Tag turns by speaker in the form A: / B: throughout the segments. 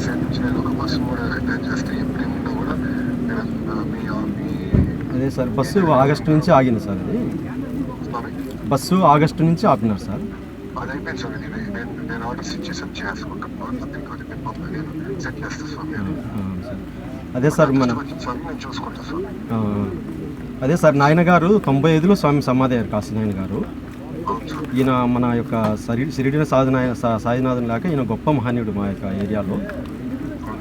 A: Side నుంచి నేను ఒక బస్సు కూడా రిటర్న్ చేస్తే ఎప్పుడేమున్నా కూడా. నేను మీ మీ
B: అదే సార్ బస్సు ఆగస్టు నుంచి ఆగింది సార్ అది. బస్సు ఆగస్టు నుంచి ఆపినారు సార్.
A: అది అయిపోయింది స్వామి. నేను నేను నేను ఆర్డర్స్ ఇచ్చేసాను చేసుకుంటాను నథింగ్ కాదు నేను పంప నేను సెట్ చేస్తాను స్వామి. నేను
B: ఆ, సార్. అదే సార్ మన
A: నేను చూసుకుంటాను
B: అదే సార్ నాయన గారు తొంభై ఐదులో స్వామి సమాధి అయ్యారు. కాశీనాయన గారు. ఈయన మన యొక్క సరి సిరిడిన సాధన సాయినాథన్ లాగా ఈయన గొప్ప మహనీయుడు మా యొక్క ఏరియాలో.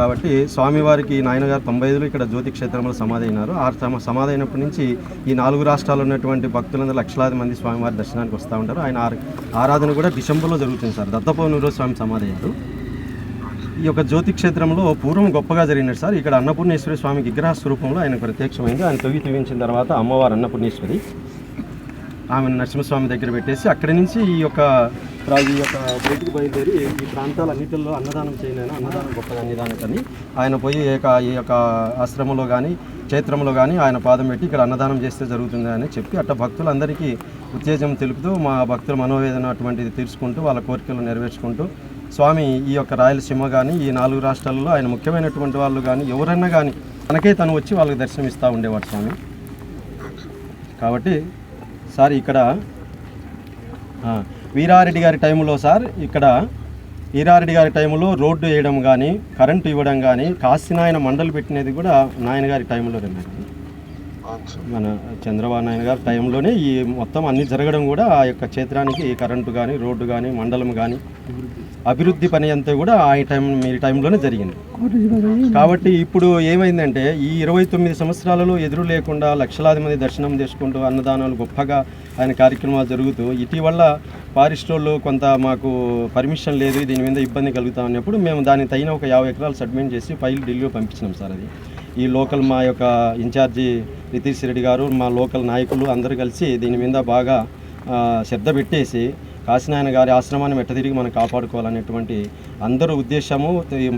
B: కాబట్టి స్వామివారికి నాయనగారు తొంభై ఐదులో ఇక్కడ జ్యోతి క్షేత్రంలో సమాధి అయినారు. ఆ తమ సమాధి అయినప్పటి నుంచి ఈ నాలుగు రాష్ట్రాల్లో ఉన్నటువంటి భక్తులందరూ లక్షలాది మంది స్వామివారి దర్శనానికి వస్తూ ఉంటారు. ఆయన ఆరాధన కూడా డిసెంబర్లో జరుగుతుంది సార్. దత్తపౌర్ణమిలో స్వామి సమాధి అయ్యారు. ఈ యొక్క జ్యోతి క్షేత్రంలో పూర్వం గొప్పగా జరిగినట్టు సార్. ఇక్కడ అన్నపూర్ణేశ్వరి స్వామి విగ్రహ స్వరూపంలో ఆయన ప్రత్యక్షమైంది. ఆయన తొవ్వి తవ్వించిన తర్వాత అమ్మవారు అన్నపూర్ణేశ్వరి ఆమె నరసింహస్వామి దగ్గర పెట్టేసి అక్కడి నుంచి ఈ యొక్క ఈ యొక్క బయటికి బయలుదేరి ఈ ప్రాంతాలన్నింటిలో అన్నదానం చేయలేను అన్నదానం గొప్పగా అన్నదానం ఆయన పోయి ఈ యొక్క ఈ యొక్క ఆశ్రమంలో కానీ క్షేత్రంలో కానీ ఆయన పాదం పెట్టి ఇక్కడ అన్నదానం చేస్తే జరుగుతుంది అని చెప్పి అట్ట భక్తులందరికీ ఉత్తేజం తెలుపుతూ మా భక్తుల మనోవేదన అటువంటిది తీర్చుకుంటూ వాళ్ళ కోరికలు నెరవేర్చుకుంటూ స్వామి ఈ యొక్క రాయలసీమ కానీ ఈ నాలుగు రాష్ట్రాలలో ఆయన ముఖ్యమైనటువంటి వాళ్ళు కానీ ఎవరన్నా కానీ తనకే తను వచ్చి వాళ్ళకి దర్శనం ఇస్తూ ఉండేవాడు స్వామి. కాబట్టి సార్ ఇక్కడ వీరారెడ్డి గారి టైంలో సార్ ఇక్కడ వీరారెడ్డి గారి టైంలో రోడ్డు వేయడం కానీ కరెంటు ఇవ్వడం కానీ కాశీనాయన మండలి పెట్టినది కూడా నాయన గారి టైంలో మేడం మన చంద్రబాబు నాయుడు గారి టైంలోనే ఈ మొత్తం అన్ని జరగడం కూడా ఆ యొక్క క్షేత్రానికి కరెంటు కానీ రోడ్డు కానీ మండలం కానీ అభివృద్ధి పని అంతా కూడా ఆ టైం మీ టైంలోనే జరిగింది. కాబట్టి ఇప్పుడు ఏమైందంటే ఈ ఇరవై తొమ్మిది సంవత్సరాలలో ఎదురు లేకుండా లక్షలాది మంది దర్శనం చేసుకుంటూ అన్నదానాలు గొప్పగా ఆయన కార్యక్రమాలు జరుగుతూ ఇటీవల ఫారెస్ట్ కొంత మాకు పర్మిషన్ లేదు దీని మీద ఇబ్బంది కలుగుతా ఉన్నప్పుడు మేము దాని తగిన ఒక యాభై ఎకరాలు సబ్మిట్ చేసి ఫైల్ ఢిల్లీలో పంపించినాం సార్ అది. ఈ లోకల్ మా యొక్క ఇన్ఛార్జి నితీష్ రెడ్డి గారు మా లోకల్ నాయకులు అందరూ కలిసి దీని మీద బాగా శ్రద్ధ పెట్టేసి కాశీనాయన గారి ఆశ్రమాన్ని మెట్ట తిరిగి మనం కాపాడుకోవాలనేటువంటి అందరూ ఉద్దేశము.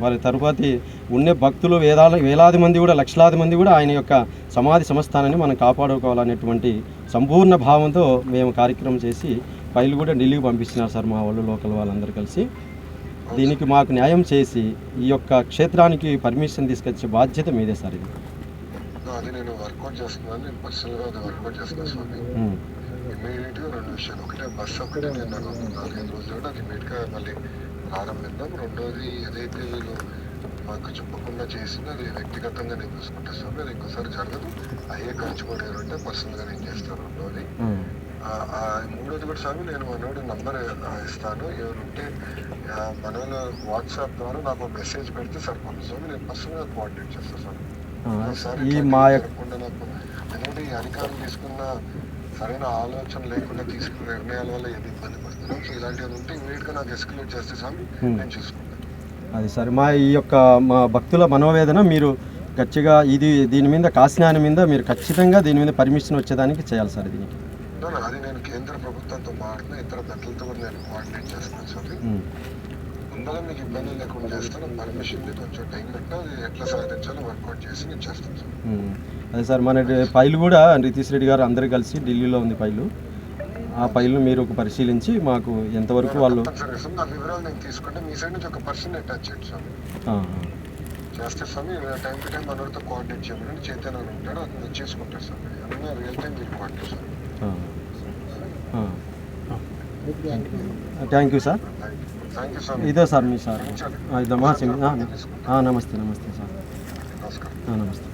B: మరి తరువాతి ఉండే భక్తులు వేలాది వేలాది మంది కూడా లక్షలాది మంది కూడా ఆయన యొక్క సమాధి సంస్థానాన్ని మనం కాపాడుకోవాలనేటువంటి సంపూర్ణ భావంతో మేము కార్యక్రమం చేసి ఫైల్ కూడా ఢిల్లీకి పంపిస్తున్నారు సార్ మా వాళ్ళు లోకల్ వాళ్ళందరూ కలిసి. దీనికి మాకు న్యాయం చేసి ఈ యొక్క క్షేత్రానికి పర్మిషన్ తీసుకొచ్చే బాధ్యత మీదే సార్ ఇది.
A: అది నేను వర్కౌట్ చేస్తున్నాను నేను పర్సనల్గా అది వర్కౌట్ చేస్తున్నాను స్వామి. ఇమీడియట్గా రెండు విషయాలు. ఒకటే బస్సు ఒకటే నేను నాకు నాలుగైదు రోజులు కూడా అది ఇమీడియట్గా మళ్ళీ ప్రారంభిద్దాం రెండోది ఏదైతే వీళ్ళు మాకు చెప్పకుండా చేసిందో అది వ్యక్తిగతంగా నేను చూసుకుంటా స్వామి. అది ఇంకోసారి జరగదు. అయ్యే ఖర్చు కూడా ఏమంటే పర్సనల్గా నేను చేస్తాను రెండోది. మూడోది కూడా స్వామి నేను మనోడు నంబర్ ఇస్తాను. ఎవరుంటే మనోళ్ళ వాట్సాప్ ద్వారా నాకు మెసేజ్ పెడితే సరిపోతుంది స్వామి. నేను పర్సనల్గా కోఆర్డినేట్ చేస్తాను ఒకసారి
B: ఈ మా
A: నాకు ఎందుకంటే ఈ అధికారులు తీసుకున్న సరైన ఆలోచన లేకుండా తీసుకున్న నిర్ణయాల వల్ల ఏది ఇబ్బంది పడుతున్నాం సో ఇలాంటివి ఉంటే ఇమీడియట్గా నాకు ఎస్కలేట్ చేస్తే స్వామి. నేను చూసుకుంటాను.
B: అది సరే. మా ఈ యొక్క మా భక్తుల మనోవేదన మీరు ఖచ్చితంగా ఇది దీని మీద కాశీనాయన మీద మీరు ఖచ్చితంగా దీని మీద పర్మిషన్ వచ్చేదానికి చేయాలి సార్ దీనికి.
A: అది నేను కేంద్ర ప్రభుత్వంతో మాట్లాడిన ఇతర కూడా నేను కోఆర్డినేట్ చేస్తాను స్వామి ముందర మీకు ఇబ్బంది లేకుండా చేస్తాను. పర్మిషన్ కొంచెం టైం పెట్టినా అది ఎట్లా సాధించాలో వర్కౌట్ చేసి నేను చేస్తాను సార్.
B: అదే సార్ మన ఫైల్ కూడా నితీష్ రెడ్డి గారు అందరూ కలిసి ఢిల్లీలో ఉంది ఫైలు. ఆ ఫైల్ను మీరు ఒక పరిశీలించి మాకు ఎంతవరకు వాళ్ళు
A: సార్ నా వివరాలు నేను తీసుకుంటే మీ సైడ్ నుంచి ఒక పర్సన్ అటాచ్ చేయండి స్వామి చేస్తే స్వామి టైం టు టైం మనతో కోఆర్డినేట్ చేయమని చైతన్య అని ఉంటాడు అతను చేసుకుంటారు స్వామి అన్నీ రియల్ టైం మీరు coordinate Swamy
B: thank
A: you sir. Thank
B: you. Sir इधर सर
A: मी
B: सर। हाँ, इधर वहाँ से हाँ हाँ नमस्ते नमस्ते
A: सर।
B: हाँ नमस्ते।